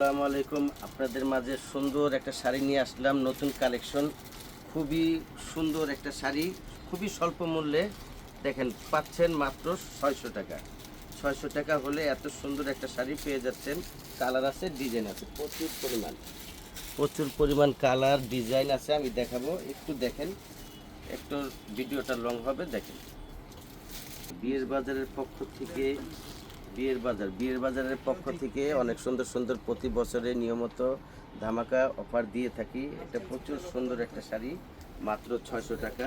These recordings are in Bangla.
আসসালামু আলাইকুম। আপনাদের মাঝে সুন্দর একটা শাড়ি নিয়ে আসলাম, নতুন কালেকশন। খুবই সুন্দর একটা শাড়ি, খুবই স্বল্প মূল্যে। দেখেন, পাচ্ছেন মাত্র ছয়শো টাকা। ছয়শো টাকা হলে এত সুন্দর একটা শাড়ি পেয়ে যাচ্ছেন। কালার আছে, ডিজাইন আছে, প্রচুর পরিমাণ। প্রচুর পরিমাণ কালার, ডিজাইন আছে, আমি দেখাবো। একটু দেখেন, একটু ভিডিওটা লং হবে, দেখেন। বিয়ের বাজারের পক্ষ থেকে বিয়ের বাজার। বিয়ের বাজারের পক্ষ থেকে অনেক সুন্দর সুন্দর প্রতি বছরে নিয়মিত ধামাকা অফার দিয়ে থাকি। এটা প্রচুর সুন্দর একটা শাড়ি মাত্র ছয়শো টাকা।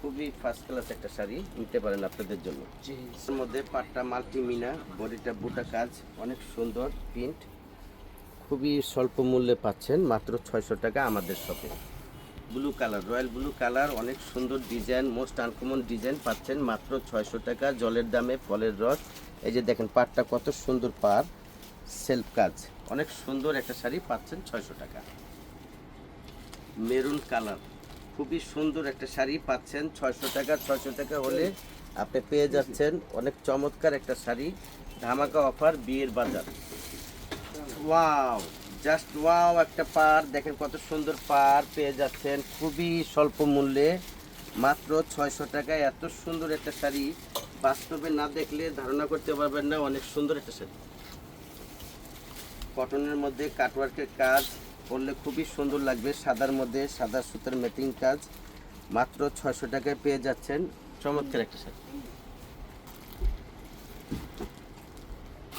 খুবই ফার্স্ট ক্লাস একটা শাড়ি নিতে পারেন আপনাদের জন্য। এর মধ্যে পাটটা মাল্টিমিনা বডিটা বুটা কাজ অনেক সুন্দর প্রিন্ট খুবই স্বল্প মূল্যে পাচ্ছেন মাত্র ছয়শো টাকা আমাদের শপে। Blue colour royal blue colour অনেক সুন্দর ডিজাইন মোস্ট আনকমন ডিজাইন পাচ্ছেন মাত্র ছয়শো টাকা। জলের দামে ফলের রস এই যে দেখেন পাটটা কত সুন্দর পার সেলফ কাজ। অনেক সুন্দর একটা শাড়ি পাচ্ছেন ছয়শো টাকা। Maroon colour. খুবই সুন্দর একটা শাড়ি পাচ্ছেন ছয়শো টাকা। ছয়শো টাকা হলে আপনি পেয়ে যাচ্ছেন অনেক চমৎকার একটা শাড়ি, ধামাকা অফার, বিয়ের বাজার। ওয়াও, জাস্ট ওয়াও একটা পার দেখেন কত সুন্দর পার পেয়ে যাচ্ছেন। খুবই স্বল্প মূল্যে, মাত্র ছয়শো টাকায় এত সুন্দর একটা শাড়ি। বাস্তবে না দেখলে ধারণা করতে পারবেন না, অনেক সুন্দর একটা শাড়ি। কটনের মধ্যে কাটওয়ার্কের কাজ করলে খুবই সুন্দর লাগবে। সাদার মধ্যে সাদা সুতার ম্যাটিং কাজ। মাত্র ছয়শো টাকায় পেয়ে যাচ্ছেন চমৎকার একটা শাড়ি।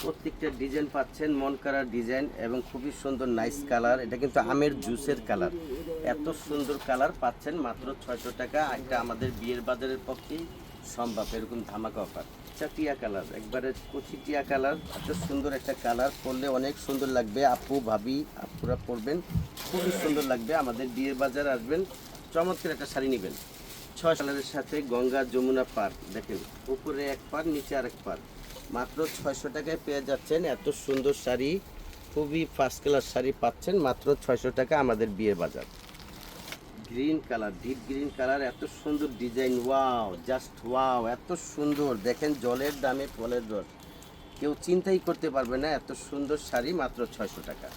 প্রত্যেকটা ডিজাইন পাচ্ছেন, মন করার ডিজাইন এবং খুবই সুন্দর নাইস কালার এটা কিন্তু আমের জুসের কালার এত সুন্দর কালার পাচ্ছেন মাত্র ছয়শো টাকা। এটা আমাদের বিয়ের বাজারের পক্ষেই সম্ভব এরকম ধামাকা অফার আচ্ছা টিয়া কালার একবারে কচি টিয়া কালার এত সুন্দর একটা কালার পরলে অনেক সুন্দর লাগবে। আপু, ভাবি, আপুরা পরবেন, খুবই সুন্দর লাগবে। আমাদের বিয়ের বাজার আসবেন, চমৎকার একটা শাড়ি নেবেন। ছয় কালারের সাথে গঙ্গা যমুনা পার, দেখেন, উপরে এক পার, নিচে আরেক পার। মাত্র ছয়শো টাকায় পেয়ে যাচ্ছেন এত সুন্দর শাড়ি, খুবই ফার্স্ট ক্লাস শাড়ি পাচ্ছেন মাত্র ছয়শো টাকা আমাদের বিয়ের বাজার। Green colour deep green colour এত সুন্দর ডিজাইন ওয়াও জাস্ট ওয়াও এত সুন্দর। দেখেন জলের দামে ফলের রস। কেউ চিন্তাই করতে পারবে না এত সুন্দর শাড়ি মাত্র ছয়শো টাকা।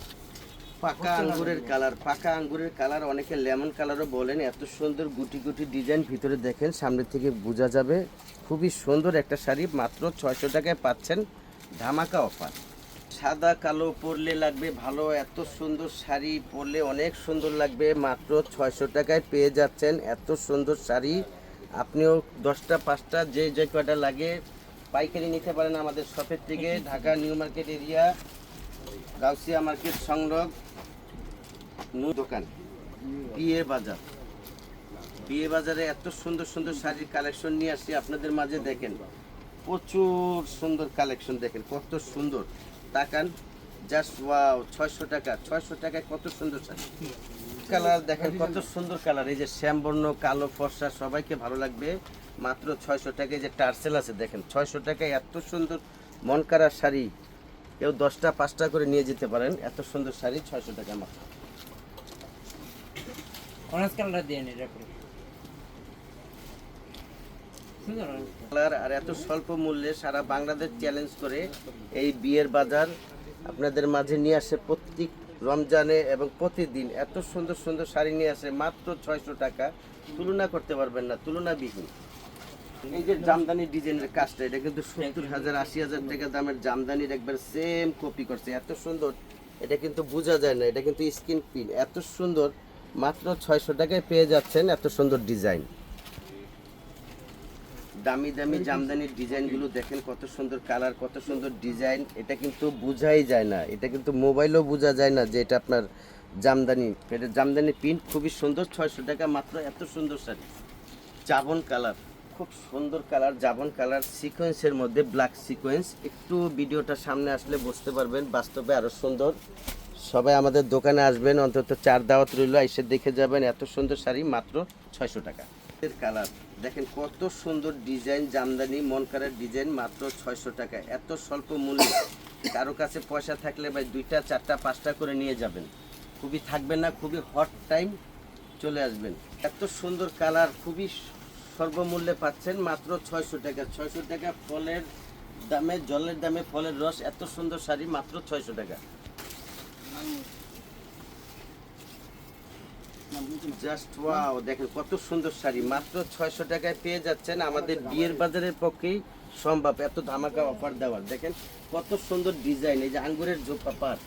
পাকা আঙ্গুরের কালার পাকা আঙ্গুরের কালার অনেকে লেমন কালারও বলেন এত সুন্দর গুটি গুটি ডিজাইন ভিতরে দেখেন সামনে থেকে বোঝা যাবে খুবই সুন্দর একটা শাড়ি মাত্র ছয়শো টাকায় পাচ্ছেন ধামাকা অফার সাদা, কালো পরলে লাগবে ভালো। এত সুন্দর শাড়ি পরলে অনেক সুন্দর লাগবে। মাত্র ছয়শো টাকায় পেয়ে যাচ্ছেন এত সুন্দর শাড়ি। আপনিও দশটা, পাঁচটা, যে যে কয়টা লাগে পাইকারি নিতে পারেন আমাদের শপের থেকে। Dhaka new market area, Gausia market সংলগ নু দোকান, বিয়ে বাজার। বিয়ে বাজারে এত সুন্দর সুন্দর শাড়ির কালেকশন নিয়ে আসছি। আপনাদের মাঝে দেখেন, প্রচুর সুন্দর কালেকশন দেখেন, কত সুন্দর। তাকান। জাস্ট ওয়াও ছয়শো টাকা। ছয়শো টাকায় কত সুন্দর শাড়ি কালার দেখেন, কত সুন্দর কালার এই যে শ্যামবর্ণ, কালো, ফর্সা, সবাইকে ভালো লাগবে। মাত্র ছয়শো টাকায় যে টার্সেল আছে, দেখেন, ছয়শো টাকায় এত সুন্দর মন কাড়া শাড়ি। কেউ দশটা, পাঁচটা করে নিয়ে যেতে পারেন। এত সুন্দর শাড়ি, ছয়শো টাকা মাত্র। অরেঞ্জ কালারটা দিয়ে নি এটা করে সুন্দর orange colour। কালার আর এত স্বল্প মূল্যে সারা বাংলাদেশ চ্যালেঞ্জ করে এই বিয়ের বাজার আপনাদের মাঝে নিয়ে আসে প্রত্যেক রমজানে এবং প্রতিদিন। এত সুন্দর সুন্দর শাড়ি নিয়ে আসে, মাত্র ছয়শো টাকা। তুলনা করতে পারবেন না, তুলনাবিহীন। এই যে জামদানি ডিজাইনের কাজটা, এটা কিন্তু সত্তর হাজার, আশি হাজার টাকা দামের জামদানির একবার সেম কপি করছে। এত সুন্দর, এটা কিন্তু বোঝা যায় না, এটা কিন্তু স্কিন পিন এত সুন্দর, মাত্র ছয়শো টাকায় পেয়ে যাচ্ছেন এত সুন্দর ডিজাইন দামি দামি জামদানির ডিজাইনগুলো দেখেন কত সুন্দর কালার, কত সুন্দর ডিজাইন। এটা কিন্তু বোঝাই যায় না। এটা কিন্তু মোবাইলেও বোঝা যায় না যে এটা আপনার জামদানি। এটা জামদানি প্রিন্ট খুবই সুন্দর, ছয়শো টাকা মাত্র, এত সুন্দর শাড়ি। জাবন কালার, খুব সুন্দর কালার, জাবন কালার সিকোয়েন্সের মধ্যে ব্ল্যাক সিকোয়েন্স একটু ভিডিওটা সামনে আসলে বুঝতে পারবেন, বাস্তবে আরও সুন্দর। সবাই আমাদের দোকানে আসবেন, অন্তত চার দাওয়াত রইল, এসে দেখে যাবেন, এত সুন্দর শাড়ি মাত্র ছয়শো টাকা। এর কালার। দেখেন কত সুন্দর ডিজাইন, জামদানি মন করার ডিজাইন, মাত্র ছয়শো টাকা। এত স্বল্প মূল্যে। কারও কাছে পয়সা থাকলে ভাই দুইটা, চারটা, পাঁচটা করে নিয়ে যাবেন। খুবই থাকবেন না, খুবই হট টাইম চলে আসবেন। এত সুন্দর কালার, খুবই সর্বমূল্যে পাচ্ছেন, মাত্র ছয়শো টাকা। ছয়শো টাকা ফলের দামে, জলের দামে ফলের রস, এত সুন্দর শাড়ি, মাত্র ছয়শো টাকা। জাস্ট ওয়াও দেখেন কত সুন্দর শাড়ি। মাত্র ছয়শো টাকায় পেয়ে যাচ্ছেন আমাদের বিয়ের বাজারের পক্ষেই সম্ভব এত ধামাকা অফার দেওয়ার। দেখেন কত সুন্দর ডিজাইন এই যে আঙ্গুরের জোপা পার।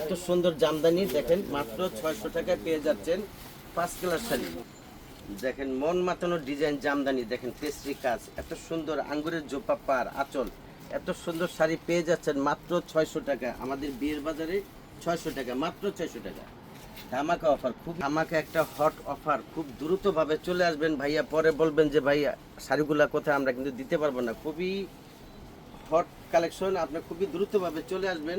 এত সুন্দর জামদানি, দেখেন মাত্র ছয়শো টাকায় পেয়ে যাচ্ছেন পাঁচ কালার শাড়ি। দেখেন মন মাতানো ডিজাইন জামদানি, দেখেন পেস্ট্রি কাজ, এত সুন্দর আঙ্গুরের জোপা পার, আঁচল। এত সুন্দর শাড়ি পেয়ে যাচ্ছেন মাত্র ছয়শো টাকা আমাদের বিয়ের বাজারে ছয়শো টাকা, মাত্র ছয়শো টাকা। ধামাকা অফার খুব ধামাকা একটা হট অফার খুব দ্রুতভাবে চলে আসবেন ভাইয়া, পরে বলবেন যে, ভাইয়া, শাড়িগুলা কোথায়? আমরা কিন্তু দিতে পারব না। খুবই হট কালেকশন আপনি খুবই দ্রুতভাবে চলে আসবেন,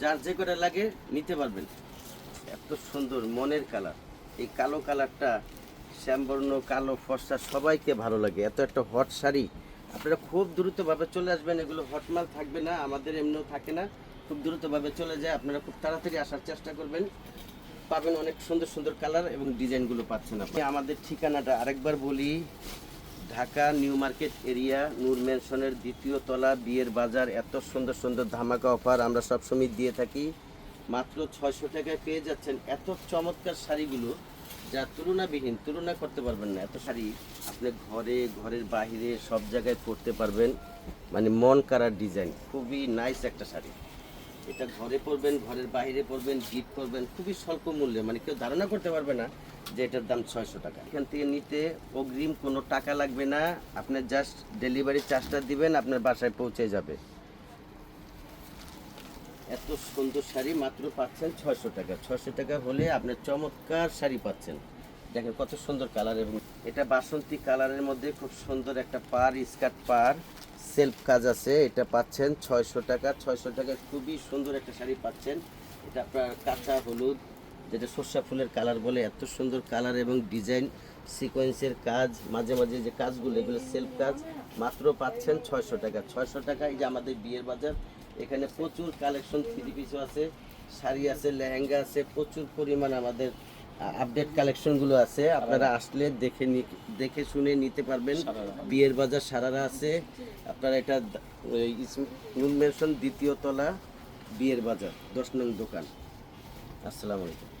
যার যে করে লাগে নিতে পারবেন। এত সুন্দর মনের কালার এই কালো কালারটা শ্যামবর্ণ, কালো, ফর্সা, সবাইকে ভালো লাগে। এত একটা হট শাড়ি। আপনারা খুব দ্রুতভাবে চলে আসবেন, এগুলো হট মাল থাকবে না, আমাদের এমনিও থাকে না। খুব দ্রুতভাবে চলে যায়, আপনারা খুব তাড়াতাড়ি আসার চেষ্টা করবেন। পাবেন অনেক সুন্দর সুন্দর কালার এবং ডিজাইনগুলো পাচ্ছেন আপনি। আমাদের ঠিকানাটা আরেকবার বলি, Dhaka new market area, Noor ম্যানশনের দ্বিতীয় তলা, বিয়ের বাজার, এত সুন্দর সুন্দর ধামাকা অফার আমরা সবসময় দিয়ে থাকি। মাত্র ছয়শো টাকায় পেয়ে যাচ্ছেন এত চমৎকার শাড়িগুলো, যা তুলনাবিহীন, তুলনা করতে পারবেন না। এত শাড়ি আপনি ঘরে, ঘরের বাইরে সব জায়গায় পরতে পারবেন। মানে মন কারার ডিজাইন খুবই নাইস একটা শাড়ি। এটা ঘরে পরবেন, ঘরের বাইরে পরবেন গিফট করবেন খুবই স্বল্প মূল্যে মানে কেউ ধারণা করতে পারবে না যে এটার দাম ছয়শো টাকা। এখান থেকে নিতে অগ্রিম কোনো টাকা লাগবে না, আপনি জাস্ট ডেলিভারি চার্জটা দিবেন, আপনার বাসায় পৌঁছে যাবে। এত সুন্দর শাড়ি মাত্র পাচ্ছেন ছয়শো টাকা। ছয়শো টাকা হলে আপনি চমৎকার শাড়ি পাচ্ছেন। দেখেন কত সুন্দর কালার এবং এটা বাসন্তী কালারের মধ্যে খুব সুন্দর একটা পার, স্কার্ট পার। সেলফ কাজ আছে, এটা পাচ্ছেন ছয়শো টাকা। ছয়শো টাকায় খুবই সুন্দর একটা শাড়ি পাচ্ছেন। এটা আপনার কাঁচা, হলুদ, যেটা সর্ষা ফুলের কালার বলে, এত সুন্দর কালার এবং ডিজাইন, সিকোয়েন্সের কাজ, মাঝে মাঝে যে কাজগুলো, এগুলো সেলফ কাজ, মাত্র পাচ্ছেন ছয়শো টাকা। ছয়শো টাকা, এই যে আমাদের বিয়ের বাজার, এখানে প্রচুর কালেকশন থ্রি পিসও আছে, শাড়ি আছে, লেহেঙ্গা আছে, প্রচুর পরিমাণ আমাদের আপডেট কালেকশনগুলো আছে। আপনারা আসলে দেখে নি- দেখে শুনে নিতে পারবেন। বিয়ের বাজার সারারা আছে। আপনারা এটা নুন মেনশন দ্বিতীয় তলা বিয়ের বাজার দশ নং দোকান। আসসালামু আলাইকুম।